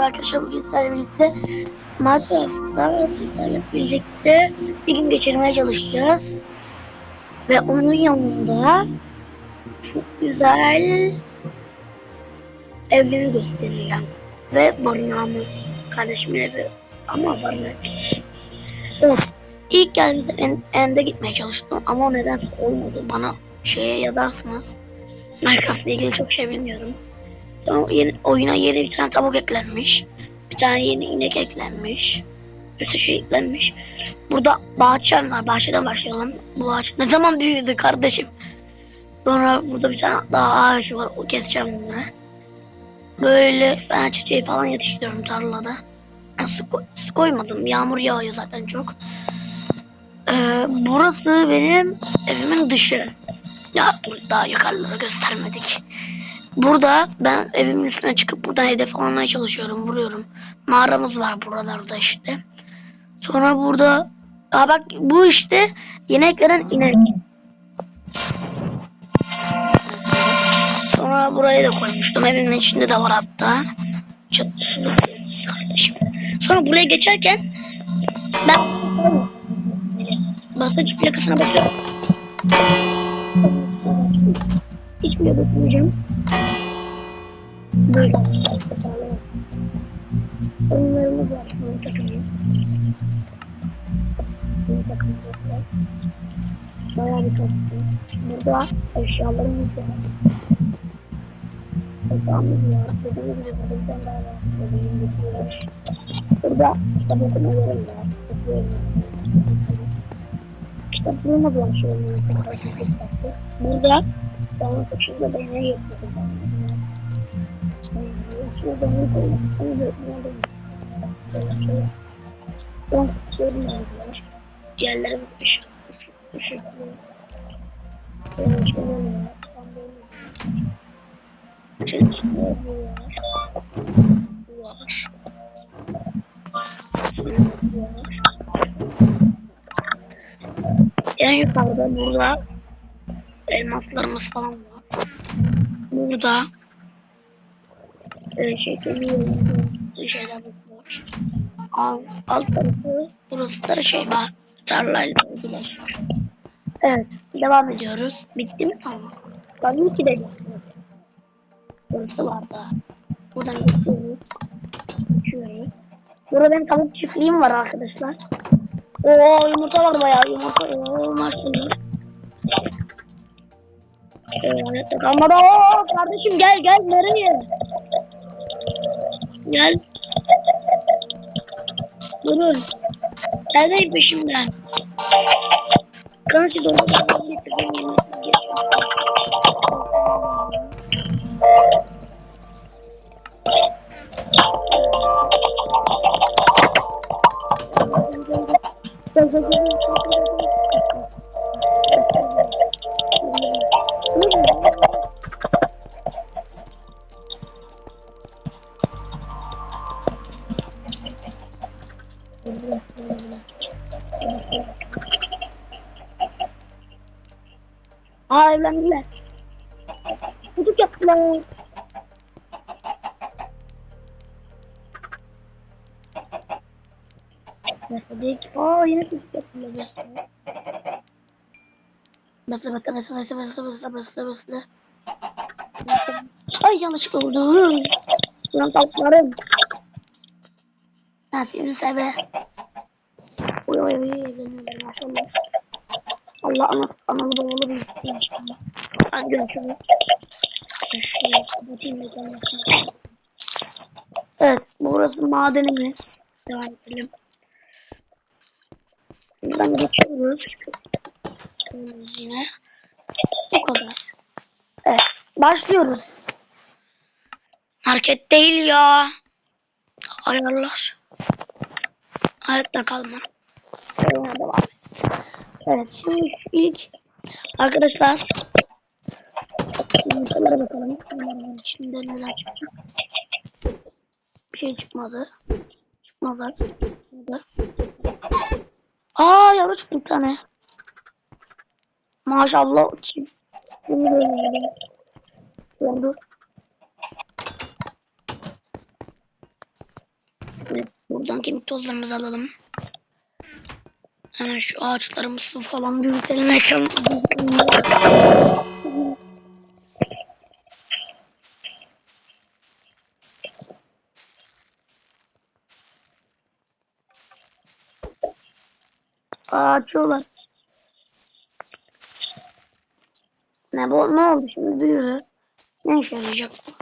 Arkadaşlar bugün sizlerle birlikte Minecraft'ta sizlerle birlikte bir gün geçirmeye çalışacağız. Ve onun yanında çok güzel evleri göstereceğim. Ve barınağımız kardeşimin evi ama barınak. Evet. İlk geldiğimde en, ende gitmeye çalıştım ama o nedense olmadı. Bana şeye yazarsınız. Minecraft'la ilgili çok şey bilmiyorum. Yeni, oyuna yeni bir tane tavuk eklenmiş. Bir tane yeni inek eklenmiş. Bir şey eklenmiş. Burada bahçem var. Bahçeden başlayalım. Bu ağaç ne zaman büyüdü kardeşim? Sonra burada bir tane daha ağaç var. O keseceğim bunu. Böyle ben çiçeği falan yetiştiriyorum tarlada. Su, su koymadım. Yağmur yağıyor zaten çok. Ee, burası benim evimin dışı. Ya dur daha yukarıları göstermedik. Burada ben evimin üstüne çıkıp buradan hedef almaya çalışıyorum. Vuruyorum. Mağaramız var buralarda işte. Sonra burada Aa bak bu işte yeni eklenen inek. Sonra burayı da koymuştum. Evimin içinde de var hatta. Sonra buraya geçerken ben basınç plakasına bakıyorum. Hiçbir yere bakmayacağım. Böyle. Onlarımız var. Bunu takayım. Bunu takayım. Bayağı bir çok. Burada eşyalarımız var. Eşyamız var. Dediğimiz gibi bir tane daha var. Dediğimiz gibi var. Burada kitap okuma yerim var. Okuyorum. Kitaplığıma bulaşıyorum. Burada daha kaçında da ne yapıyorum? Şurada ne koyayım? Onu da yapmadım. Böyle şey. Ben yazılar. Diğerlerim ışık. Böyle şeyler var. Çalışma var. Var. Var. En yukarıda burada elmaslarımız falan var. Burada e, şey bir şeyler var. Alt, alt tarafı burası da şey var. Tarlayla birleşmiş. Evet. Devam ediyoruz. Bitti mi? Tamam. Tabii ki de. Burası var da. Buradan geçiyoruz. Geçiyoruz. Burada benim tavuk çiftliğim var arkadaşlar. Oo yumurta var bayağı yumurta. Oo maşallah. Da oo kardeşim gel gel nereye? Gel. Durun. Gelmeyin peşimden. Kanki doğru getirdim evlendiler. Çocuk yaptılar. Mesela aa yine çocuk. Mesela. Basla basla basla basla basla basla basla basla. Ay yanlışlıkla vurdum. Ulan tavuklarım. Ben sizi seve. Oy oy oy maşallah. Allah ana, analı babalı bir da gelmesin. Evet, burası madenimiz. Devam edelim. Buradan geçiyoruz. Çıkıyoruz yine. Bu kadar. Evet, başlıyoruz. Market değil ya. Ayarlar. Hayatta kalma. Devam et. Evet şimdi ilk arkadaşlar yumurtalara bakalım. Bunların içinde neler çıkacak. Bir şey çıkmadı. Çıkmadı. Burada. Aa yavru çıktı bir tane. Maşallah. Bunu görmedim. Oldu. Buradan kemik tozlarımızı alalım. Hemen şu ağaçlarımızı falan büyütelim. Ekran Aa, açıyorlar. Ne bu? Ne oldu şimdi büyüdü? Ne işe yarayacak bu?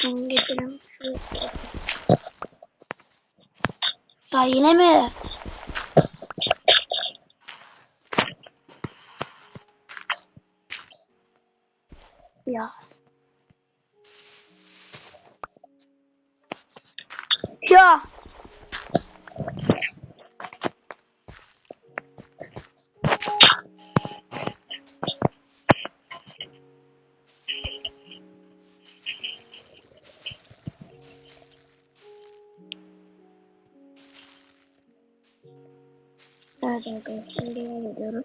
Şunu getirelim. Ya yine mi? ya. Ya. Nerede arkadaşlar? Devam ediyorum.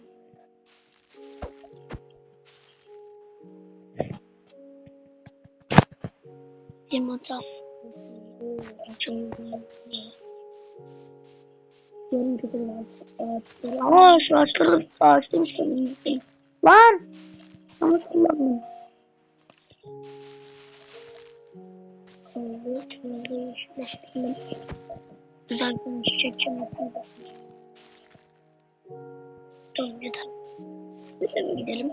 26 Ama şu ağaçları ağaçlamışken Lan! Ama kullanmıyorum. Güzel bir çiçekçim yapalım. Tamam yeter. Gidelim.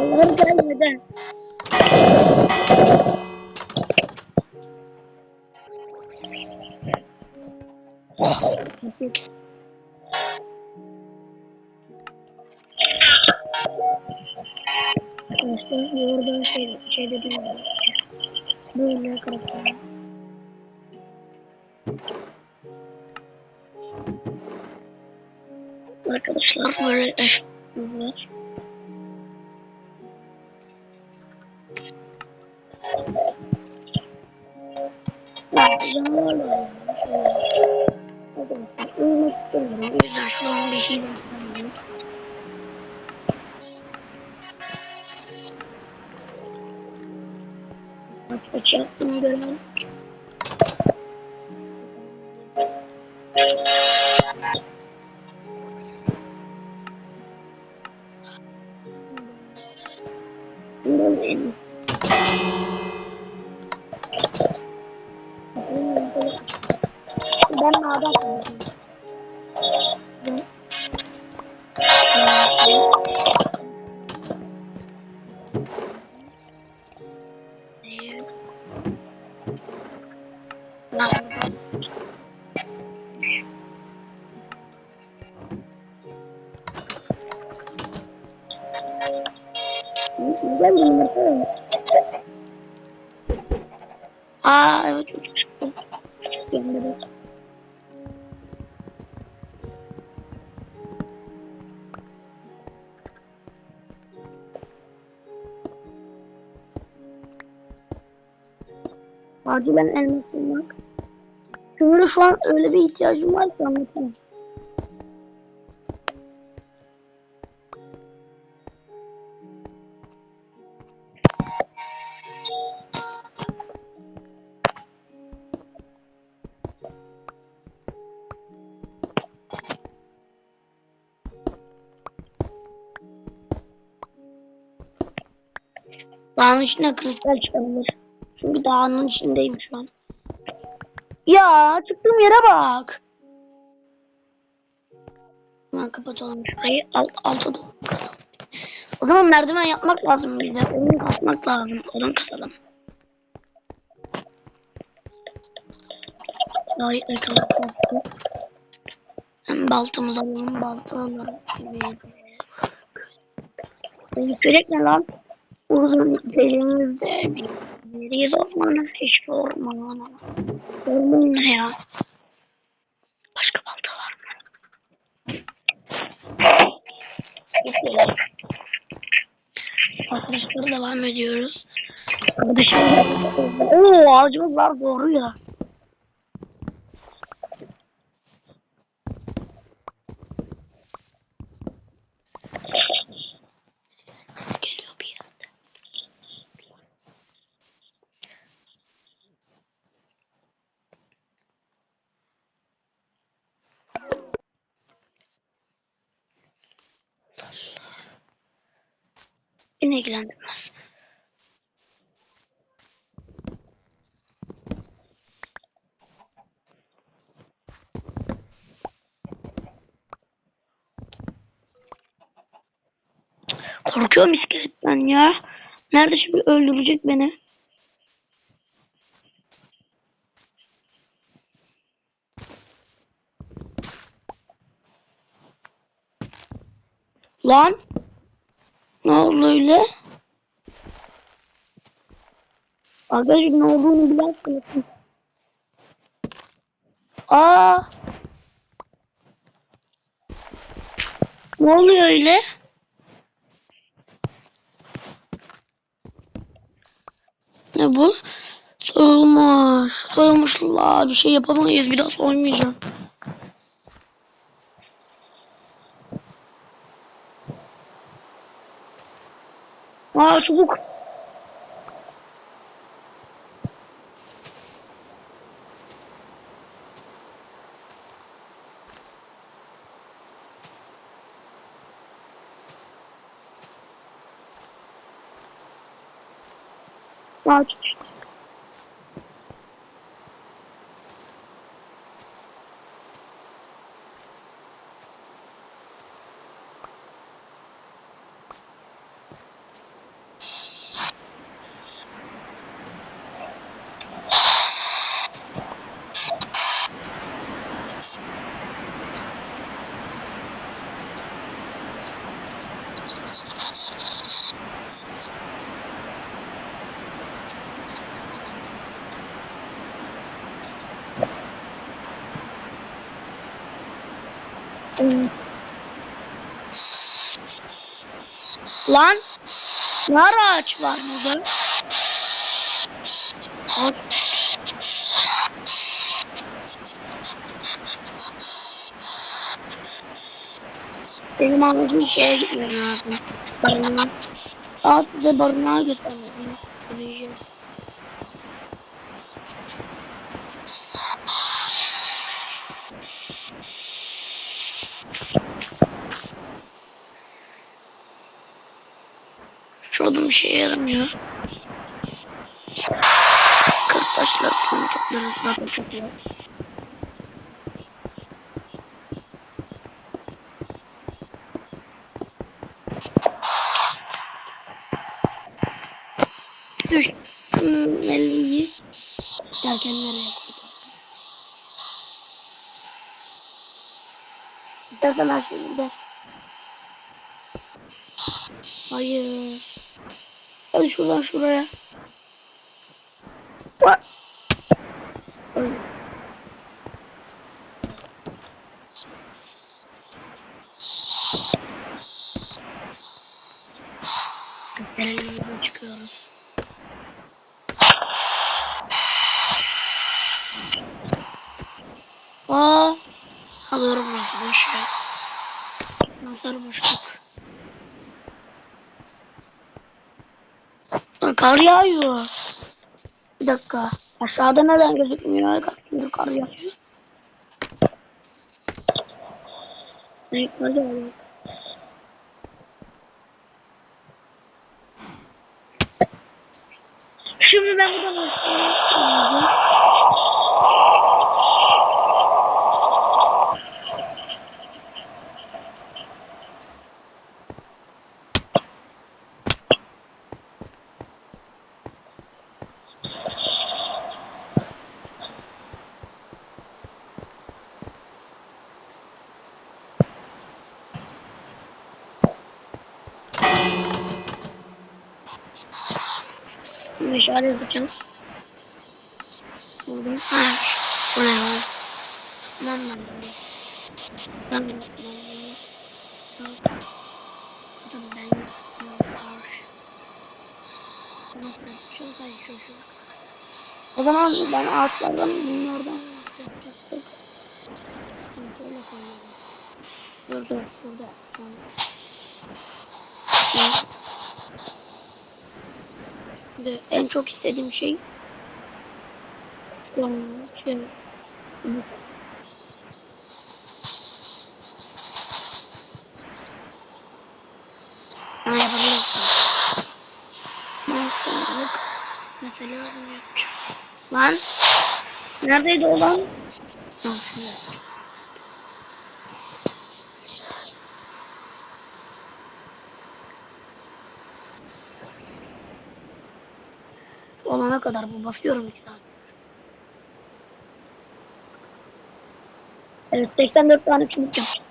Allah'ım gelmeden. Let's put you up in Güzel bir yumurta. Aa evet çıktı. Yandı. Acilen elmas bulmak. Kömüre şu an öyle bir ihtiyacım var ki anlatamam. Dağın içine kristal çıkabilir. Çünkü dağın içindeyim şu an. Ya çıktığım yere bak. Hemen kapatalım şurayı. Alt, alta. O zaman merdiven yapmak lazım bize. Odun kasmak lazım. Odun kasalım. Ay ekranı kapattım. Hem baltamızı alalım. Balta alalım. Yükselecek ne lan? Derimizde bir deriz ormanı. Hiçbir orman. Orman ne ya? Başka balta var mı? Arkadaşlar devam ediyoruz. Arkadaşlar Oo ağacımız var doğru ya. Beni ilgilendirmez. Korkuyorum iskeletten ya. Nerede şimdi öldürecek beni? Lan. Ne oldu öyle? Arkadaşlar ne olduğunu bilersiniz. Aa. Ne oluyor öyle? Ne bu? Soyulmuş. Soyulmuşlar. Bir şey yapamayız. Bir daha soymayacağım. Aa çubuk. Aa çubuk. Lan ne ara ağaç var burada? Ağaç. Benim anladığım şeye gitmem lazım. Barınağa. Aa size barınağa götürmem. Şeye yaramıyor. Taşlar falan toplarız. Zaten çok iyi. Düş. Hmm, 50'yi. Derken nereye? İstersen her şey gider. Hayır. Hadi şuradan şuraya. Elimizden çıkıyoruz. Aa, alıyorum ben boş ver. Nazar boşluk. Lan Kar yağıyor. Bir dakika. Aşağıda neden gözükmüyor? Kar yağıyor. Ne kar yağıyor? Şimdi ben buradan başlayayım. Meşale yapacağım. Buldum. Ha, bu ne lan? Lan lan lan. Lan lan lan. Dur ben Şuradayım şu şu. O zaman ben ağaçlardan bunlardan yapacaktım. Böyle koyuyorum. Dur dur şurada. Ne? Şimdi en çok istediğim şey şey Bunu yapabiliyorsun. Mantıklılık mesela bunu yapacağım. Lan neredeydi olan? Lan şurada. Olana kadar bu basıyorum iki saat. Evet 84 tane çubuk yapacağım.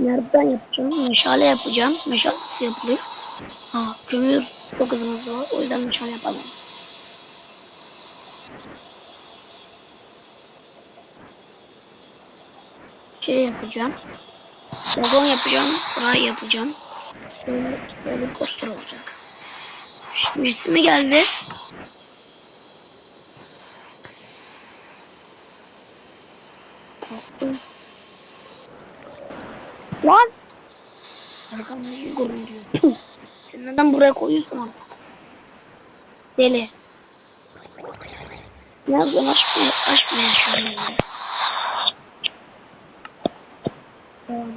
Nereden yapacağım? Meşale yapacağım. Meşale nasıl yapılıyor? Ha, kömür çok hızlı var. O yüzden meşale yapalım. Şey yapacağım. Vagon yapacağım. Ray yapacağım. Böyle, böyle poster olacak. Üstüme geldi. Lan! Arkamda iyi görün diyor. Sen neden buraya koyuyorsun onu? Deli. Nereden aşk mı, aşk mı yaşıyorum ben? Tamam.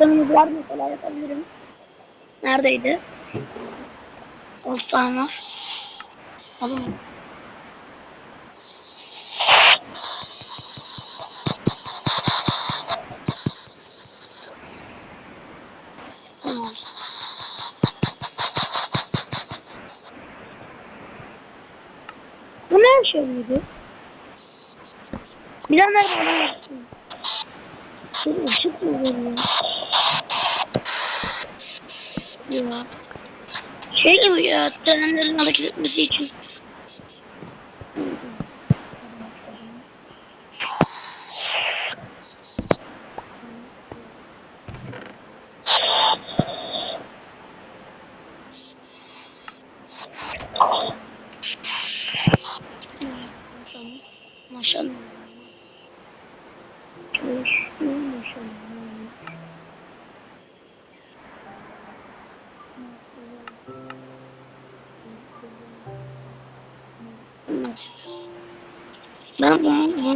Uğraştığımız var mesela yapabilirim. Neredeydi? Olstan var. Alın. Bu ne şey miydi? Bir mı veriyor? Ya. Şey gibi ya, trenlerin hareket etmesi için. Maşallah. Çalışıyor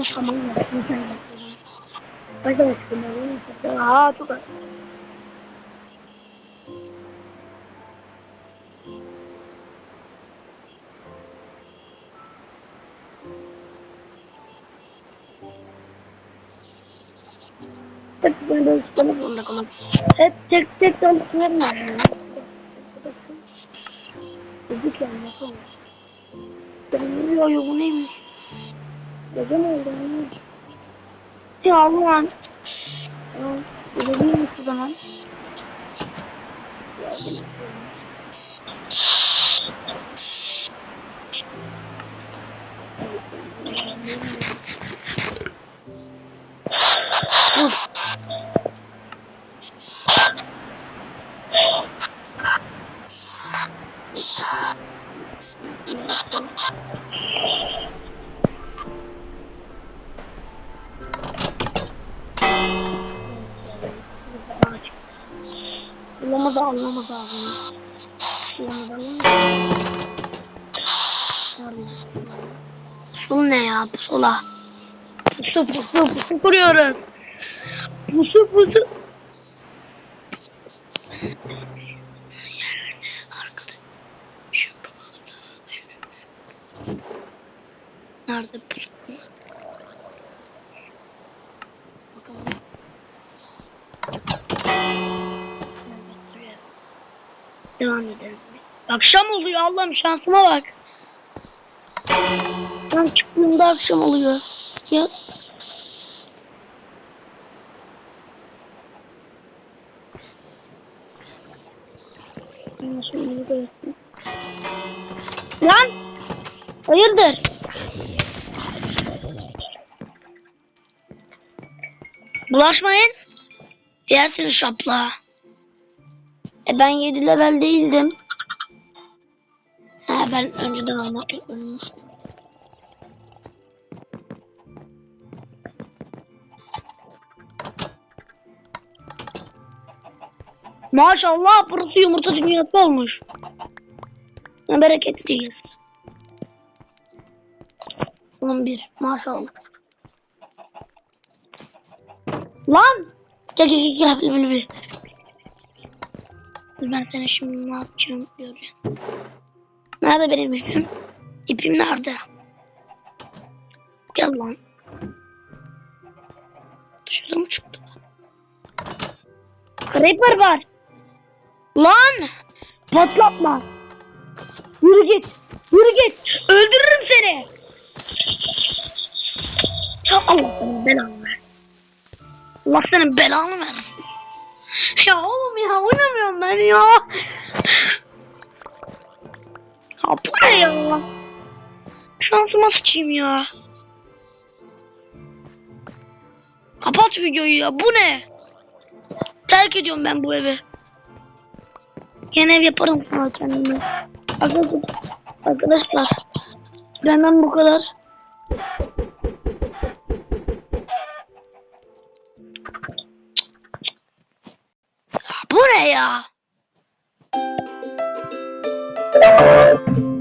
saman yaptım. Sen yaptın. Hadi bakalım. Aa çok az. Hep böyle ıslamak zorunda kalıyorum. Hep tek tek dalıklarım var yani. Dedik yani yapalım. Ben ya bu neymiş? Gece mi oldu? Ya Allah'ım. Değilmiş o zaman. Uf. Bulamadı anlamaz abi. Bulamadı anlamaz. Pusul ne ya pusula? Pusu pusu pusu kuruyorum. Pusu pusu. Akşam oluyor Allah'ım şansıma bak. Ben çıktığımda akşam oluyor. Ya. Lan! Hayırdır? Bulaşmayın. Diğersiniz şapla. E ben 7 level değildim. Ben önceden almak unutmuştum. Maşallah burası yumurta dünyası olmuş. Ne bereketliyiz. 11 maşallah. Lan! Gel gel gel gel böyle. Dur ben sana şimdi ne yapacağım göreceğim. Nerede benim ipim? İpim nerede? Gel lan. Dışarı mı çıktı? Creeper var. Lan! Patlatma. Yürü git. Yürü git. Öldürürüm seni. Allah senin belanı ver. Allah senin belanı versin. Ya oğlum ya oynamıyorum ben ya. Ya bu ne ya? Şansıma sıçayım ya. Kapat videoyu ya. Bu ne? Terk ediyorum ben bu evi. Yeni ev yaparım sana kendime. Arkadaşlar, arkadaşlar benden bu kadar. Bu ne ya? Thank you.